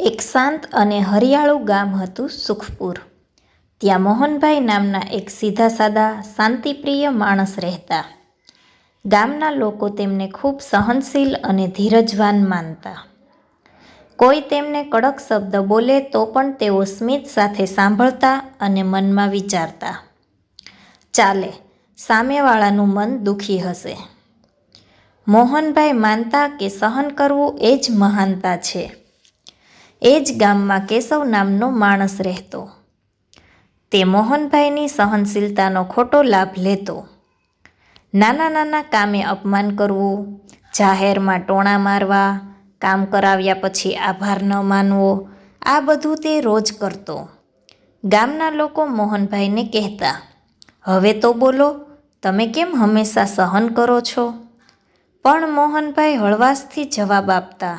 એક શાંત અને હરિયાળું ગામ હતું સુખપુર. ત્યાં મોહનભાઈ નામના એક સીધા સાદા, શાંતિપ્રિય માણસ રહેતા. ગામના લોકો તેમને ખૂબ સહનશીલ અને ધીરજવાન માનતા. કોઈ તેમને કડક શબ્દ બોલે તો પણ તેઓ સ્મિત સાથે સાંભળતા અને મનમાં વિચારતા. ચાલે, સામેવાળાનું મન દુખી હશે. મોહનભાઈ માનતા કે સહન કરવું એ જ મહાનતા છે. એ જ ગામમાં કેશવ નામનો માણસ રહેતો. તે મોહનભાઈની સહનશીલતાનો ખોટો લાભ લેતો. નાના નાના કામે અપમાન કરવું, જાહેરમાં ટોણા મારવા, કામ કરાવ્યા પછી આભાર ન માનવો, આ બધું તે રોજ કરતો. ગામના લોકો મોહનભાઈને કહેતા, હવે તો બોલો, તમે કેમ હંમેશા સહન કરો છો? પણ મોહનભાઈ હળવાશથી જવાબ આપતા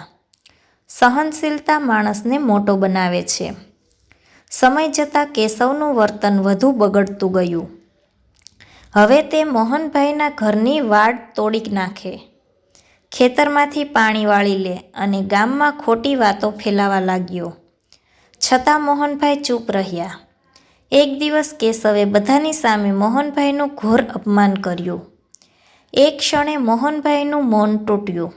સહનશીલતા માણસને મોટો બનાવે છે. સમય જતાં કેશવનું વર્તન વધુ બગડતું ગયું. હવે તે મોહનભાઈના ઘરની વાડ તોડી નાખે. ખેતરમાંથી પાણી વાળી લે અને ગામમાં ખોટી વાતો ફેલાવા લાગ્યો. છતાં મોહનભાઈ ચૂપ રહ્યા. એક દિવસ કેશવે બધાની સામે મોહનભાઈનું ઘોર અપમાન કર્યું. એક ક્ષણે મોહનભાઈનું મૌન તૂટ્યું.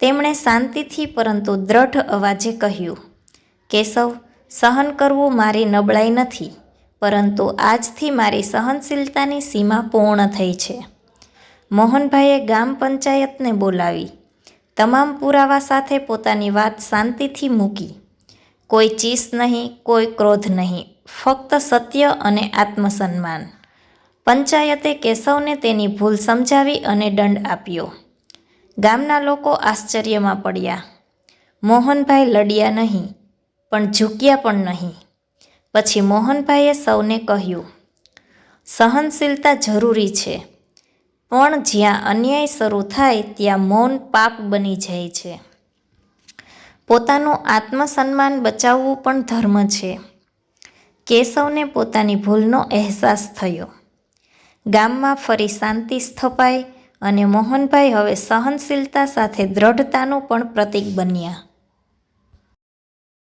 તેમણે શાંતિથી પરંતુ દ્રઢ અવાજે કહ્યું, કેશવ, સહન કરવું મારી નબળાઈ નથી, પરંતુ આજથી મારી સહનશીલતાની સીમા પૂર્ણ થઈ છે. મોહનભાઈએ ગામ પંચાયતને બોલાવી, તમામ પુરાવા સાથે પોતાની વાત શાંતિથી મૂકી. કોઈ ચીસ નહીં, કોઈ ક્રોધ નહીં, ફક્ત સત્ય અને આત્મસન્માન. પંચાયતે કેશવને તેની ભૂલ સમજાવી અને દંડ આપ્યો. ગામના લોકો આશ્ચર્યમાં પડ્યા. મોહનભાઈ લડ્યા નહીં, પણ ઝૂક્યા પણ નહીં. પછી મોહનભાઈએ સૌને કહ્યું, સહનશીલતા જરૂરી છે, પણ જ્યાં અન્યાય શરૂ થાય ત્યાં મૌન પાપ બની જાય છે. પોતાનું આત્મસન્માન બચાવવું પણ ધર્મ છે. કેશવને પોતાની ભૂલનો અહેસાસ થયો. ગામમાં ફરી શાંતિ સ્થપાઈ અને મોહનભાઈ હવે સહનશીલતા સાથે દ્રઢતાનું પણ પ્રતીક બન્યા.